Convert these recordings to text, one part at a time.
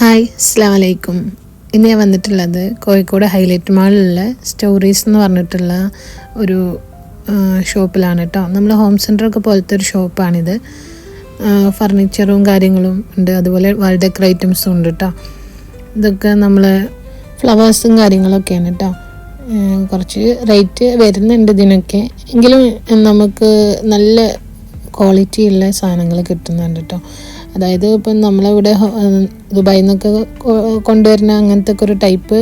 Hi അസ്സാം വലൈക്കും ഇന്ന് ഞാൻ വന്നിട്ടുള്ളത് കോഴിക്കോട് ഹൈലൈറ്റ് മാളിലുള്ള സ്റ്റോറീസ് എന്ന് പറഞ്ഞിട്ടുള്ള ഒരു ഷോപ്പിലാണ് കേട്ടോ. നമ്മൾ ഹോം സെന്ററൊക്കെ പോലത്തെ ഒരു ഷോപ്പാണിത്. ഫർണിച്ചറും കാര്യങ്ങളും ഉണ്ട്. അതുപോലെ വാൾ ഡെക്കർ ഐറ്റംസും ഉണ്ട് കേട്ടോ. ഇതൊക്കെ നമ്മൾ ഫ്ലവേഴ്സും കാര്യങ്ങളൊക്കെയാണ് കേട്ടോ. കുറച്ച് റേറ്റ് വരുന്നുണ്ട് ഇതിനൊക്കെ. എങ്കിലും നമുക്ക് നല്ല ക്വാളിറ്റിയുള്ള സാധനങ്ങൾ കിട്ടുന്നുണ്ട് കേട്ടോ. അതായത് ഇപ്പം നമ്മളിവിടെ ദുബായിൽ നിന്നൊക്കെ കൊണ്ടുവരുന്ന അങ്ങനത്തെ ഒക്കെ ഒരു ടൈപ്പ്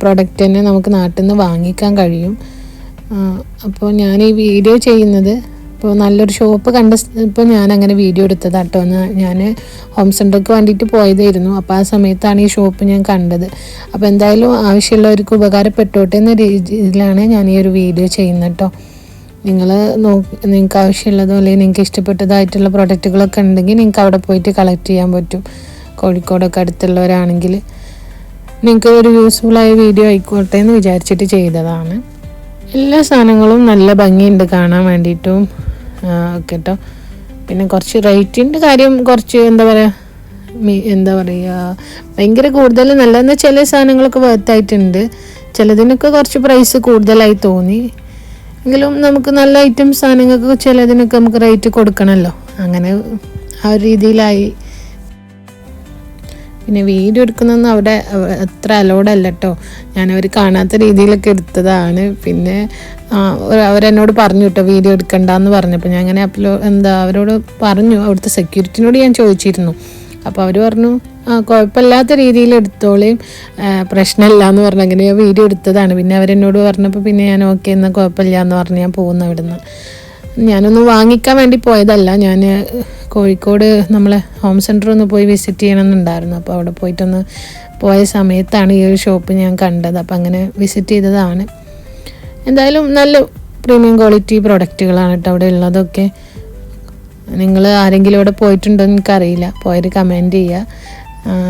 പ്രോഡക്റ്റ് തന്നെ നമുക്ക് നാട്ടിൽ നിന്ന് വാങ്ങിക്കാൻ കഴിയും. അപ്പോൾ ഞാൻ ഈ വീഡിയോ ചെയ്യുന്നത് ഇപ്പോൾ നല്ലൊരു ഷോപ്പ് കണ്ട ഇപ്പോൾ ഞാൻ അങ്ങനെ വീഡിയോ എടുത്തതാണ് കേട്ടോ ഞാൻ ഹോം സെന്റർക്ക് വേണ്ടിയിട്ട് പോയതായിരുന്നു. അപ്പോൾ ആ സമയത്താണ് ഈ ഷോപ്പ് ഞാൻ കണ്ടത്. അപ്പോൾ എന്തായാലും ആവശ്യമുള്ളവർക്ക് ഉപകാരപ്പെട്ടോട്ടെ എന്ന രീതിയിലാണ് ഞാൻ ഈ ഒരു വീഡിയോ ചെയ്യുന്നത് കേട്ടോ നിങ്ങൾ നിങ്ങൾക്ക് ആവശ്യമുള്ളതോ അല്ലെങ്കിൽ നിങ്ങൾക്ക് ഇഷ്ടപ്പെട്ടതായിട്ടുള്ള പ്രൊഡക്റ്റുകളൊക്കെ ഉണ്ടെങ്കിൽ നിങ്ങൾക്ക് അവിടെ പോയിട്ട് കളക്ട് ചെയ്യാൻ പറ്റും. കോഴിക്കോടൊക്കെ അടുത്തുള്ളവരാണെങ്കിൽ നിങ്ങൾക്ക് ഒരു യൂസ്ഫുള്ളായ വീഡിയോ ആയിക്കോട്ടെ എന്ന് വിചാരിച്ചിട്ട് ചെയ്തതാണ്. എല്ലാ സാധനങ്ങളും നല്ല ഭംഗിയുണ്ട് കാണാൻ വേണ്ടിയിട്ടും ഒക്കെ കേട്ടോ പിന്നെ കുറച്ച് റേറ്റിന്റെ കാര്യം കുറച്ച് എന്താ പറയുക എന്താ പറയുക ഭയങ്കര കൂടുതൽ നല്ലതെന്ന് ചില സാധനങ്ങളൊക്കെ വർത്തായിട്ടുണ്ട് ചിലതിനൊക്കെ കുറച്ച് പ്രൈസ് കൂടുതലായി തോന്നി. എങ്കിലും നമുക്ക് നല്ല ഐറ്റം സാധനങ്ങൾക്ക് ചിലതിനൊക്കെ നമുക്ക് റേറ്റ് കൊടുക്കണമല്ലോ അങ്ങനെ ആ ഒരു രീതിയിലായി. പിന്നെ വീഡിയോ എടുക്കുന്നൊന്നും അവിടെ അത്ര അലോഡല്ല കേട്ടോ ഞാൻ അവർ കാണാത്ത രീതിയിലൊക്കെ എടുത്തതാണ്. പിന്നെ അവരെന്നോട് പറഞ്ഞു കേട്ടോ വീഡിയോ എടുക്കണ്ടെന്ന് പറഞ്ഞപ്പോൾ ഞാൻ അങ്ങനെ അപ്ലോ എന്താ അവരോട് പറഞ്ഞു. അവിടുത്തെ സെക്യൂരിറ്റിനോട് ഞാൻ ചോദിച്ചിരുന്നു. അപ്പോൾ അവർ പറഞ്ഞു ആ കുഴപ്പമില്ലാത്ത രീതിയിൽ എടുത്തോളേം. പ്രശ്നമില്ല എന്ന് പറഞ്ഞു. അങ്ങനെ ഞാൻ വീഡിയോ എടുത്തതാണ്. പിന്നെ അവരെന്നോട് പറഞ്ഞപ്പോൾ പിന്നെ ഞാൻ ഓക്കെ എന്നാൽ കുഴപ്പമില്ല എന്ന് പറഞ്ഞ് ഞാൻ പോകുന്നു അവിടുന്ന്. ഞാനൊന്ന് വാങ്ങിക്കാൻ വേണ്ടി പോയതല്ല. ഞാൻ കോഴിക്കോട് നമ്മളെ ഹോം സെന്റർ ഒന്ന് പോയി വിസിറ്റ് ചെയ്യണമെന്നുണ്ടായിരുന്നു. അപ്പോൾ അവിടെ പോയിട്ടൊന്ന് പോയ സമയത്താണ് ഈ ഒരു ഷോപ്പ് ഞാൻ കണ്ടത്. അപ്പോൾ അങ്ങനെ വിസിറ്റ് ചെയ്തതാണ്. എന്തായാലും നല്ല പ്രീമിയം ക്വാളിറ്റി പ്രൊഡക്റ്റുകളാണ് കേട്ടോ അവിടെ ഉള്ളതൊക്കെ. നിങ്ങൾ ആരെങ്കിലും ഇവിടെ പോയിട്ടുണ്ടോ എന്ന് എനിക്കറിയില്ല. പോയത് കമന്റ് ചെയ്യുക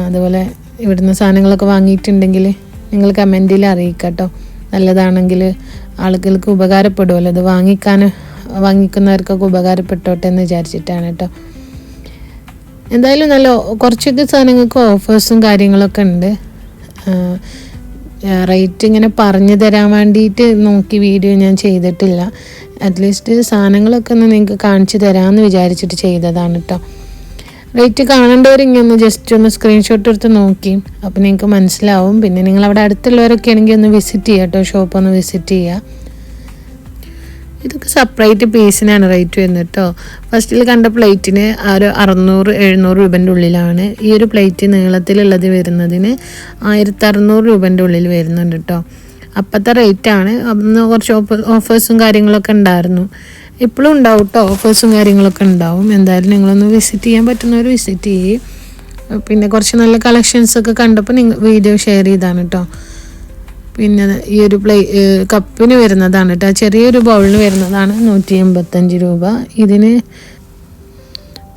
അതുപോലെ ഇവിടുന്ന് സാധനങ്ങളൊക്കെ വാങ്ങിയിട്ടുണ്ടെങ്കിൽ നിങ്ങൾ കമന്റിൽ അറിയിക്കുക കേട്ടോ നല്ലതാണെങ്കിൽ ആളുകൾക്ക് ഉപകാരപ്പെടുമല്ലോ അത് വാങ്ങിക്കാൻ വാങ്ങിക്കുന്നവർക്കൊക്കെ ഉപകാരപ്പെട്ടോട്ടെ എന്ന് വിചാരിച്ചിട്ടാണ് കേട്ടോ. എന്തായാലും നല്ല കുറച്ചൊക്കെ സാധനങ്ങൾക്ക് ഓഫേഴ്സും കാര്യങ്ങളൊക്കെ ഉണ്ട്. റേറ്റ് ഇങ്ങനെ പറഞ്ഞു തരാൻ വേണ്ടിയിട്ട് നോക്കി വീഡിയോ ഞാൻ ചെയ്തിട്ടില്ല. അറ്റ്ലീസ്റ്റ് സാധനങ്ങളൊക്കെ ഒന്ന് നിങ്ങൾക്ക് കാണിച്ചു തരാമെന്ന് വിചാരിച്ചിട്ട് ചെയ്തതാണ് കേട്ടോ റേറ്റ് കാണേണ്ടവർ ഇങ്ങനെ ജസ്റ്റ് ഒന്ന് സ്ക്രീൻഷോട്ട് എടുത്ത് നോക്കി. അപ്പോൾ നിങ്ങൾക്ക് മനസ്സിലാവും. പിന്നെ നിങ്ങൾ അവിടെ അടുത്തുള്ളവരൊക്കെ ആണെങ്കിൽ ഒന്ന് വിസിറ്റ് ചെയ്യാം കേട്ടോ ഷോപ്പ് ഒന്ന് വിസിറ്റ് ചെയ്യുക ഇതൊക്കെ സെപ്പറേറ്റ് പീസിനാണ് റേറ്റ് വരുന്നത് കേട്ടോ ഫസ്റ്റിൽ കണ്ട പ്ലേറ്റിന് ഒരു അറുന്നൂറ് എഴുന്നൂറ് രൂപന്റെ ഉള്ളിലാണ്. ഈ ഒരു പ്ലേറ്റ് നീളത്തിലുള്ളത് വരുന്നതിന് ആയിരത്തി അറുന്നൂറ് രൂപന്റെ ഉള്ളിൽ വരുന്നുണ്ട് കേട്ടോ അപ്പോഴത്തെ റേറ്റാണ് അന്ന് കുറച്ച് ഓഫ ഓഫേഴ്സും കാര്യങ്ങളൊക്കെ ഉണ്ടായിരുന്നു. ഇപ്പോഴും ഉണ്ടാവും കേട്ടോ ഓഫേഴ്സും കാര്യങ്ങളൊക്കെ ഉണ്ടാവും. എന്തായാലും നിങ്ങളൊന്ന് വിസിറ്റ് ചെയ്യാൻ പറ്റുന്നവർ വിസിറ്റ് ചെയ്യും. പിന്നെ കുറച്ച് നല്ല കളക്ഷൻസ് ഒക്കെ കണ്ടപ്പോൾ നിങ്ങൾ വീഡിയോ ഷെയർ ചെയ്താണ് കേട്ടോ പിന്നെ ഈ ഒരു പ്ലേ കപ്പിന് വരുന്നതാണ് കേട്ടോ ചെറിയൊരു ബൗളിന് വരുന്നതാണ് നൂറ്റി എൺപത്തഞ്ച് രൂപ. ഇതിന്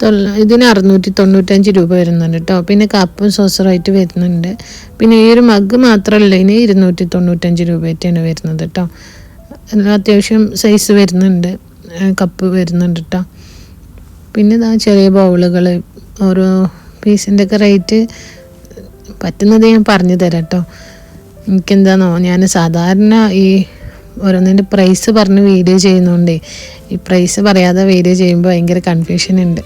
തൊള്ള ഇതിന് അറുന്നൂറ്റി തൊണ്ണൂറ്റഞ്ച് രൂപ വരുന്നുണ്ട് കേട്ടോ പിന്നെ കപ്പും സോസറായിട്ട് വരുന്നുണ്ട്. പിന്നെ ഈ ഒരു മഗ് മാത്രമല്ല ഇതിന് ഇരുന്നൂറ്റി തൊണ്ണൂറ്റഞ്ച് രൂപയായിട്ടാണ് വരുന്നത് കേട്ടോ അത്യാവശ്യം സൈസ് വരുന്നുണ്ട്. കപ്പ് വരുന്നുണ്ട് കേട്ടോ പിന്നെ ഇതാ ചെറിയ ബൗളുകൾ ഓരോ പീസിന്റെ ഒക്കെ റേറ്റ് പറ്റുന്നത് ഞാൻ പറഞ്ഞു തരാം കേട്ടോ എനിക്കെന്താണോ ഞാൻ സാധാരണ ഈ ഓരോന്നിന്റെ പ്രൈസ് പറഞ്ഞ് വീഡിയോ ചെയ്യുന്നതുകൊണ്ടേ ഈ പ്രൈസ് പറയാതെ വീഡിയോ ചെയ്യുമ്പോൾ ഭയങ്കര കൺഫ്യൂഷൻ ഉണ്ട്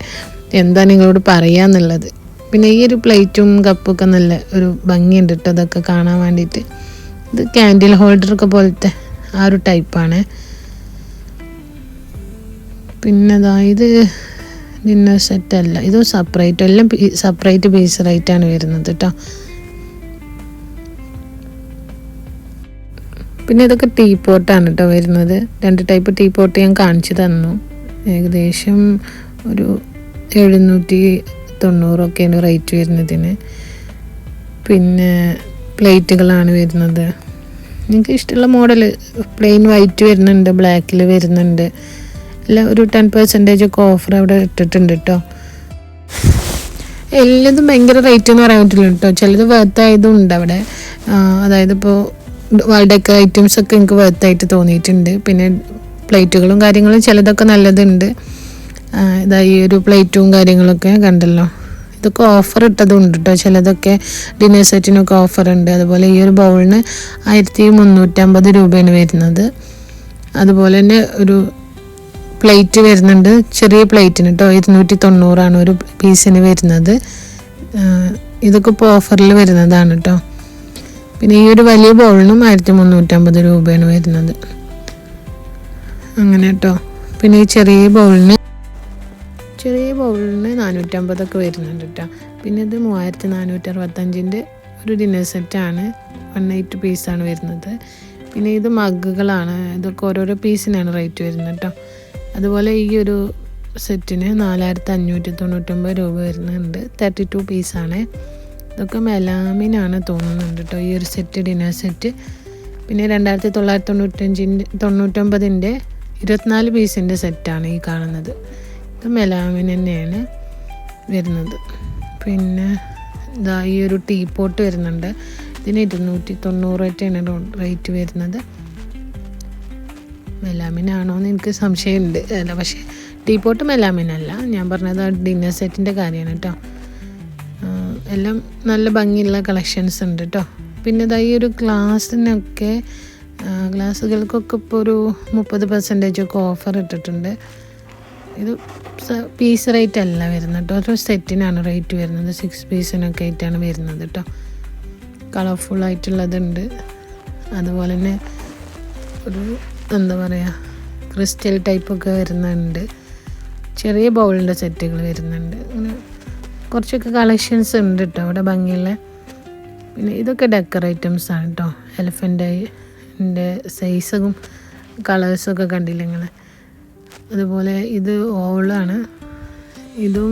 എന്താ നിങ്ങളോട് പറയാന്നുള്ളത്? പിന്നെ ഈ ഒരു പ്ലേറ്റും കപ്പൊക്കെ നല്ല ഒരു ഭംഗിയുണ്ട് കേട്ടോ അതൊക്കെ കാണാൻ വേണ്ടിയിട്ട് ഇത് ക്യാൻഡിൽ ഹോൾഡറൊക്കെ പോലത്തെ ആ ഒരു ടൈപ്പാണ് പിന്നെ ഇത് ഡിന്നർ സെറ്റ് അല്ല ഇത് സെപ്പറേറ്റ് എല്ലാം സെപ്പറേറ്റ് പീസ് റേറ്റാണ് വരുന്നത് കേട്ടോ പിന്നെ ഇതൊക്കെ ടീ പോട്ടാണ് കേട്ടോ വരുന്നത്. രണ്ട് ടൈപ്പ് ടീ പോട്ട് ഞാൻ കാണിച്ചു തന്നു. ഏകദേശം ഒരു എഴുന്നൂറ്റി തൊണ്ണൂറൊക്കെയാണ് റേറ്റ് വരുന്നതിന്. പിന്നെ പ്ലേറ്റുകളാണ് വരുന്നത്. നിങ്ങൾക്ക് ഇഷ്ടമുള്ള മോഡൽ പ്ലെയിൻ വൈറ്റ് വരുന്നുണ്ട് ബ്ലാക്കിൽ വരുന്നുണ്ട്. അല്ല ഒരു ടെൻ പെർസെന്റേജ് ഒക്കെ ഓഫർ അവിടെ ഇട്ടിട്ടുണ്ട് കേട്ടോ. എല്ലാതും ഭയങ്കര റേറ്റ് എന്ന് പറയാൻ പറ്റില്ല കേട്ടോ. ചിലത് വേർത്തായതും ഉണ്ട് അവിടെ. അതായത് ഇപ്പോൾ ഡെക്കർ ഐറ്റംസ് ഒക്കെ എനിക്ക് വേർത്തായിട്ട് തോന്നിയിട്ടുണ്ട്. പിന്നെ പ്ലേറ്റുകളും കാര്യങ്ങളും ചിലതൊക്കെ നല്ലതുണ്ട്. ഇതാ ഈ ഒരു പ്ലേറ്റും കാര്യങ്ങളൊക്കെ കണ്ടല്ലോ. ഇതൊക്കെ ഓഫർ ഇട്ടതുണ്ട് കേട്ടോ ചിലതൊക്കെ ഡിന്നർ സെറ്റിനൊക്കെ ഓഫർ ഉണ്ട്. അതുപോലെ ഈ ഒരു ബൗളിന് ആയിരത്തി മുന്നൂറ്റമ്പത് രൂപയാണ് വരുന്നത്. അതുപോലെ തന്നെ ഒരു പ്ലേറ്റ് വരുന്നുണ്ട്. ചെറിയ പ്ലേറ്റിന് കേട്ടോ ഇരുന്നൂറ്റി തൊണ്ണൂറാണ് ഒരു പീസിന് വരുന്നത്. ഇതൊക്കെ ഇപ്പോൾ ഓഫറിൽ വരുന്നതാണ് കേട്ടോ പിന്നെ ഈ ഒരു വലിയ ബോളിനും ആയിരത്തി മുന്നൂറ്റമ്പത് രൂപയാണ് വരുന്നത്. അങ്ങനെ കേട്ടോ പിന്നെ ഈ ചെറിയ ബൗളിന് ചെറിയ ബൗളിന് നാനൂറ്റമ്പതൊക്കെ വരുന്നുണ്ട് കേട്ടോ പിന്നെ ഇത് മൂവായിരത്തി നാനൂറ്റി അറുപത്തഞ്ചിന്റെ ഒരു ഡിന്നർ സെറ്റാണ് വൺ എയ്റ്റ് പീസാണ് വരുന്നത്. പിന്നെ ഇത് മഗ്ഗുകളാണ്. ഇതൊക്കെ ഓരോരോ പീസിനാണ് റേറ്റ് വരുന്നത് കേട്ടോ അതുപോലെ ഈ ഒരു സെറ്റിന് നാലായിരത്തി അഞ്ഞൂറ്റി തൊണ്ണൂറ്റൊമ്പത് രൂപ വരുന്നുണ്ട്. തേർട്ടി ടു പീസാണ് ഇതൊക്കെ മെലാമിനാണ് തോന്നുന്നുണ്ട് കേട്ടോ ഈ ഒരു സെറ്റ് ഡിന്നർ സെറ്റ് പിന്നെ രണ്ടായിരത്തി തൊള്ളായിരത്തി തൊണ്ണൂറ്റഞ്ചിന്റെ തൊണ്ണൂറ്റൊമ്പതിന്റെ ഇരുപത്തിനാല് പീസിന്റെ സെറ്റാണ് ഈ കാണുന്നത്. ഇത് മെലാമിൻ തന്നെയാണ് വരുന്നത്. പിന്നെ ഇതാ ഈ ഒരു ടീ പോട്ട് വരുന്നുണ്ട്. ഇതിന് ഇരുന്നൂറ്റി തൊണ്ണൂറായിട്ടാണ് റേറ്റ് വരുന്നത്. മെലാമിനാണോ എന്ന് എനിക്ക് സംശയമുണ്ട്. അല്ല പക്ഷേ ടീ പോട്ട് മെലാമിനല്ല. ഞാൻ പറഞ്ഞത് ആ ഡിന്നർ സെറ്റിന്റെ കാര്യമാണ് കേട്ടോ എല്ലാം നല്ല ഭംഗിയുള്ള കളക്ഷൻസ് ഉണ്ട് കേട്ടോ പിന്നെ ഇതാ ഈ ഒരു ഗ്ലാസ്സിനൊക്കെ ഗ്ലാസ്സുകൾക്കൊക്കെ ഇപ്പോൾ ഒരു മുപ്പത് പെർസെന്റേജ് ഒക്കെ ഓഫർ ഇട്ടിട്ടുണ്ട്. ഇത് പീസ് റേറ്റ് അല്ല വരുന്നത് കേട്ടോ ഒരു സെറ്റിനാണ് റേറ്റ് വരുന്നത്. സിക്സ് പീസിനൊക്കെ ആയിട്ടാണ് വരുന്നത് കേട്ടോ കളർഫുൾ ആയിട്ടുള്ളതുണ്ട്. അതുപോലെ തന്നെ ഒരു എന്താ പറയുക ക്രിസ്റ്റൽ ടൈപ്പൊക്കെ വരുന്നുണ്ട്. ചെറിയ ബൗളിന്റെ സെറ്റുകൾ വരുന്നുണ്ട്. അങ്ങനെ കുറച്ചൊക്കെ കളക്ഷൻസ് ഉണ്ട് കേട്ടോ അവിടെ ഭംഗിയുള്ള പിന്നെ ഇതൊക്കെ ഡെക്കർ ഐറ്റംസ് ആണ് കേട്ടോ എലഫന്റിന്റെ സൈസും കളേഴ്സൊക്കെ കണ്ടില്ല നിങ്ങൾ അതുപോലെ ഇത് ഓളാണ് ഇതും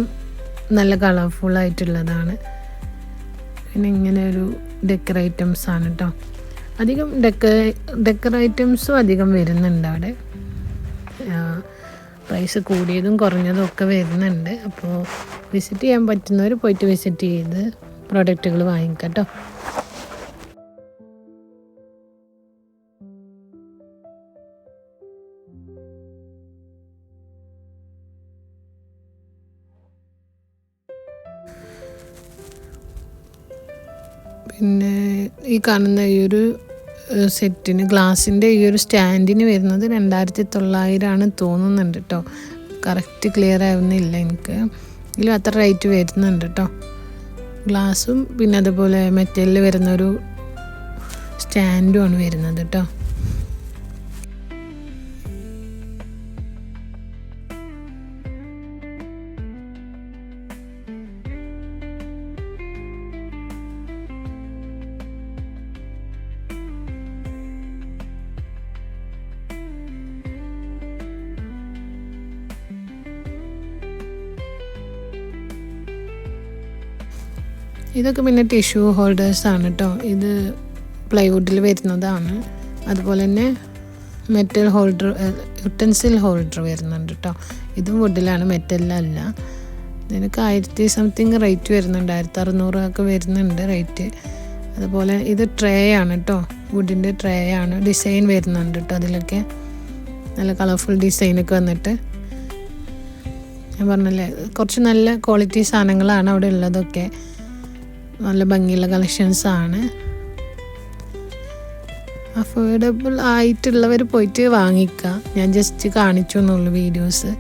നല്ല കളർഫുൾ ആയിട്ടുള്ളതാണ്. പിന്നെ ഇങ്ങനെ ഒരു ഡെക്കർ ഐറ്റംസ് ആണ് കേട്ടോ അധികം ഡെക്കർ ഡെക്കർ ഐറ്റംസും അധികം വരുന്നുണ്ട് അവിടെ. പ്രൈസ് കൂടിയതും കുറഞ്ഞതും ഒക്കെ വരുന്നുണ്ട്. അപ്പോൾ വിസിറ്റ് ചെയ്യാൻ പറ്റുന്നവർ പോയിട്ട് വിസിറ്റ് ചെയ്ത് പ്രോഡക്റ്റുകൾ വാങ്ങിക്കട്ടോ. കേട്ടോ പിന്നെ ഈ കാണുന്ന ഈ ഒരു സെറ്റിന് ഗ്ലാസിന്റെ ഈ ഒരു സ്റ്റാൻഡിന് വരുന്നത് രണ്ടായിരത്തി തൊള്ളായിരമാണ് തോന്നുന്നുണ്ട് കേട്ടോ കറക്റ്റ് ക്ലിയർ ആവുന്നില്ല എനിക്ക്. ഇതിലും അത്ര റേറ്റ് വരുന്നുണ്ട് കേട്ടോ ഗ്ലാസും പിന്നെ അതുപോലെ മെറ്റലിൽ വരുന്നൊരു സ്റ്റാൻഡുമാണ് വരുന്നത് കേട്ടോ ഇതൊക്കെ പിന്നെ ടിഷ്യൂ ഹോൾഡേഴ്സ് ആണ് കേട്ടോ ഇത് പ്ലൈവുഡിൽ വരുന്നതാണ്. അതുപോലെ തന്നെ മെറ്റൽ ഹോൾഡർ യുട്ടൻസിൽ ഹോൾഡർ വരുന്നുണ്ട് കേട്ടോ ഇതും വുഡിലാണ് മെറ്റലിലല്ല ഇതിനൊക്കെ ആയിരത്തി സംതിങ് റേറ്റ് വരുന്നുണ്ട്. ആയിരത്തി അറുന്നൂറൊക്കെ വരുന്നുണ്ട് റേറ്റ് അതുപോലെ ഇത് ട്രേ ആണ് കേട്ടോ വുഡിന്റെ ട്രേ ആണ്. ഡിസൈൻ വരുന്നുണ്ട് കേട്ടോ അതിലൊക്കെ. നല്ല കളർഫുൾ ഡിസൈനൊക്കെ വന്നിട്ട്. ഞാൻ പറഞ്ഞല്ലേ കുറച്ച് നല്ല ക്വാളിറ്റി സാധനങ്ങളാണ് അവിടെ ഉള്ളതൊക്കെ. നല്ല ഭംഗിയുള്ള കളക്ഷൻസ് ആണ്. അഫോർഡബിൾ ആയിട്ടുള്ളവർ പോയിട്ട് വാങ്ങിക്കുക ഞാൻ ജസ്റ്റ് കാണിച്ചു എന്നുള്ളൂ വീഡിയോസ്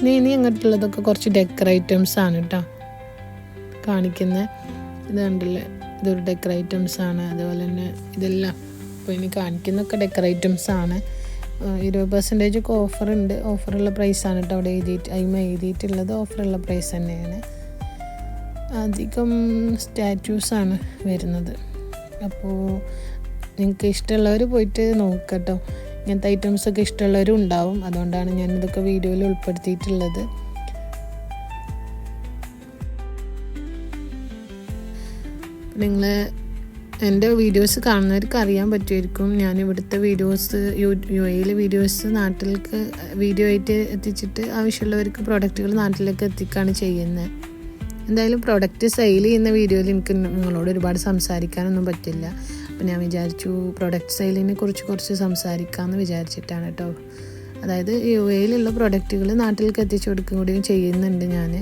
ഇനി ഇനി അങ്ങോട്ടുള്ളതൊക്കെ കുറച്ച് ഡെക്കർ ഐറ്റംസ് ആണ് കേട്ടോ കാണിക്കുന്ന ഇത് ഇതൊരു ഡെക്കർ ആണ്. അതുപോലെ തന്നെ ഇതെല്ലാം അപ്പോൾ ഇനി കാണിക്കുന്നൊക്കെ ഡെക്കർ ആണ്. ഇരുപത് പെർസെന്റേജ് ഒക്കെ ഓഫർ ഉണ്ട്. ഓഫറുള്ള പ്രൈസാണ് കേട്ടോ അവിടെ എഴുതിയിട്ട് അതിമ എഴുതിയിട്ടുള്ളത് ഓഫറുള്ള പ്രൈസ് തന്നെയാണ്. അധികം സ്റ്റാറ്റ്യൂസാണ് വരുന്നത്. അപ്പോൾ നിങ്ങൾക്ക് ഇഷ്ടമുള്ളവർ പോയിട്ട് നോക്കട്ടോ ഇങ്ങനത്തെ ഐറ്റംസൊക്കെ ഇഷ്ടമുള്ളവരും ഉണ്ടാവും. അതുകൊണ്ടാണ് ഞാനിതൊക്കെ വീഡിയോയിൽ ഉൾപ്പെടുത്തിയിട്ടുള്ളത്. നിങ്ങൾ എന്റെ വീഡിയോസ് കാണുന്നവർക്ക് അറിയാൻ പറ്റുമായിരിക്കും. ഞാൻ ഇവിടുത്തെ വീഡിയോസ് യു യു എയിലെ വീഡിയോസ് നാട്ടിലേക്ക് വീഡിയോ ആയിട്ട് എത്തിച്ചിട്ട് ആവശ്യമുള്ളവർക്ക് പ്രോഡക്റ്റുകൾ നാട്ടിലേക്ക് എത്തിക്കുകയാണ് ചെയ്യുന്നത്. എന്തായാലും പ്രോഡക്റ്റ് സെയിൽ ചെയ്യുന്ന വീഡിയോയിൽ എനിക്ക് നിങ്ങളോട് ഒരുപാട് സംസാരിക്കാനൊന്നും പറ്റില്ല. അപ്പം ഞാൻ വിചാരിച്ചു പ്രോഡക്റ്റ് സെയിലിനെ കുറിച്ച് കുറച്ച് സംസാരിക്കാമെന്ന് വിചാരിച്ചിട്ടാണ് കേട്ടോ. അതായത് യു എയിലുള്ള പ്രോഡക്റ്റുകൾ നാട്ടിലേക്ക് എത്തിച്ചു കൊടുക്കുകയും കൂടിയും ചെയ്യുന്നുണ്ട് ഞാൻ.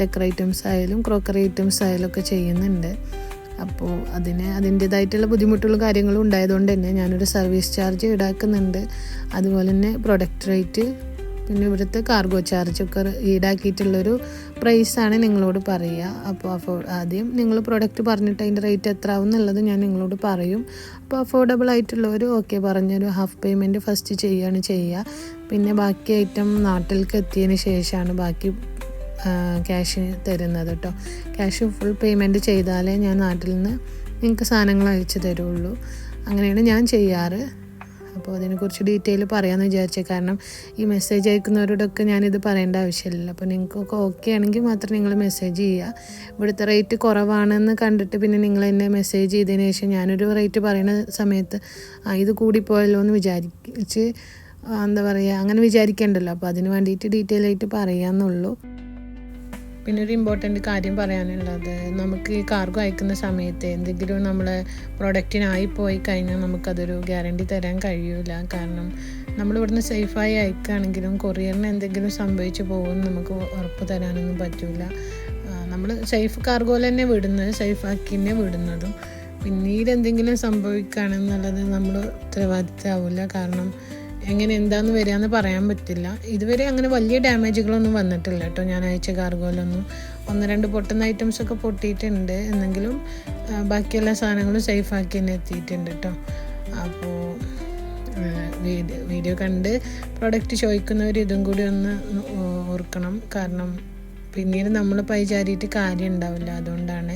ഡെക്കർ ഐറ്റംസ് ആയാലും ക്രോക്കറി ഐറ്റംസ് ആയാലും ഒക്കെ ചെയ്യുന്നുണ്ട്. അപ്പോൾ അതിന് അതിന്റേതായിട്ടുള്ള ബുദ്ധിമുട്ടുള്ള കാര്യങ്ങളും ഉണ്ടായതുകൊണ്ട് തന്നെ ഞാനൊരു സർവീസ് ചാർജ് ഈടാക്കുന്നുണ്ട്. അതുപോലെ തന്നെ പ്രൊഡക്റ്റ് റേറ്റ് പിന്നെ ഇവിടുത്തെ കാർഗോ ചാർജൊക്കെ ഈടാക്കിയിട്ടുള്ളൊരു പ്രൈസാണ് നിങ്ങളോട് പറയുക. അപ്പോൾ അഫോ ആദ്യം നിങ്ങൾ പ്രൊഡക്റ്റ് പറഞ്ഞിട്ട് അതിന്റെ റേറ്റ് എത്ര ആവും എന്നുള്ളത് ഞാൻ നിങ്ങളോട് പറയും. അപ്പോൾ അഫോർഡബിൾ ആയിട്ടുള്ളവർ ഓക്കെ പറഞ്ഞൊരു ഹാഫ് പേയ്മെന്റ് ഫസ്റ്റ് ചെയ്യുകയാണ് ചെയ്യുക. പിന്നെ ബാക്കി ഐറ്റം നാട്ടിലേക്ക് എത്തിയതിന് ശേഷമാണ് ബാക്കി ക്യാഷ് തരുന്നത് കേട്ടോ ക്യാഷ് ഫുൾ പേയ്മെന്റ് ചെയ്താലേ ഞാൻ നാട്ടിൽ നിന്ന് നിങ്ങൾക്ക് സാധനങ്ങൾ അയച്ചു തരുള്ളൂ. അങ്ങനെയാണ് ഞാൻ ചെയ്യാറ്. അപ്പോൾ അതിനെക്കുറിച്ച് ഡീറ്റെയിൽ പറയാമെന്ന് വിചാരിച്ചത് കാരണം ഈ മെസ്സേജ് അയക്കുന്നവരോടൊക്കെ ഞാനിത് പറയേണ്ട ആവശ്യമില്ല അപ്പോൾ നിങ്ങൾക്കൊക്കെ ഓക്കെ ആണെങ്കിൽ മാത്രം നിങ്ങൾ മെസ്സേജ് ചെയ്യുക ഇവിടുത്തെ റേറ്റ് കുറവാണെന്ന് കണ്ടിട്ട് പിന്നെ നിങ്ങൾ എന്നെ മെസ്സേജ് ചെയ്തതിന് ശേഷം ഞാനൊരു റേറ്റ് പറയുന്ന സമയത്ത് ആ ഇത് കൂടിപ്പോയല്ലോ എന്ന് വിചാരിച്ച് എന്താ പറയുക അങ്ങനെ വിചാരിക്കേണ്ടല്ലോ. അപ്പോൾ അതിന് വേണ്ടിയിട്ട് ഡീറ്റെയിൽ ആയിട്ട് പറയാമെന്നുള്ളൂ പിന്നെ ഒരു ഇമ്പോർട്ടന്റ് കാര്യം പറയാനുള്ളത്. നമുക്ക് ഈ കാർഗോ അയക്കുന്ന സമയത്ത് എന്തെങ്കിലും നമ്മളെ പ്രോഡക്റ്റിനായി പോയി കഴിഞ്ഞാൽ നമുക്കതൊരു ഗ്യാരണ്ടി തരാൻ കഴിയൂല. കാരണം നമ്മൾ ഇവിടുന്ന് സേഫായി അയക്കുകയാണെങ്കിലും കൊറിയറിന് എന്തെങ്കിലും സംഭവിച്ചു പോകുമെന്ന് നമുക്ക് ഉറപ്പ് തരാനൊന്നും പറ്റില്ല നമ്മൾ സേഫ് കാർഗോയിൽ തന്നെ വിടുന്നത് സേഫാക്കി തന്നെ വിടുന്നതും. പിന്നീട് എന്തെങ്കിലും സംഭവിക്കുകയാണെന്നുള്ളത് നമ്മൾ ഉത്തരവാദിത്തമാവില്ല കാരണം എങ്ങനെ എന്താന്ന് വരികയെന്ന് പറയാൻ പറ്റില്ല. ഇതുവരെ അങ്ങനെ വലിയ ഡാമേജുകളൊന്നും വന്നിട്ടില്ല കേട്ടോ. ഞാൻ അയച്ച കാർഗോയിലൊന്നും ഒന്ന് രണ്ട് പൊട്ടുന്ന ഐറ്റംസ് ഒക്കെ പൊട്ടിയിട്ടുണ്ട്. എന്നെങ്കിലും ബാക്കിയെല്ലാ സാധനങ്ങളും സേഫാക്കി തന്നെ എത്തിയിട്ടുണ്ട് കേട്ടോ. അപ്പോൾ വീഡിയോ വീഡിയോ കണ്ട് പ്രൊഡക്റ്റ് ചോദിക്കുന്നവർ ഇതും കൂടി ഒന്ന് ഓർക്കണം. കാരണം പിന്നീട് നമ്മൾ പൈചാരിയിട്ട് കാര്യം ഉണ്ടാവില്ല അതുകൊണ്ടാണ്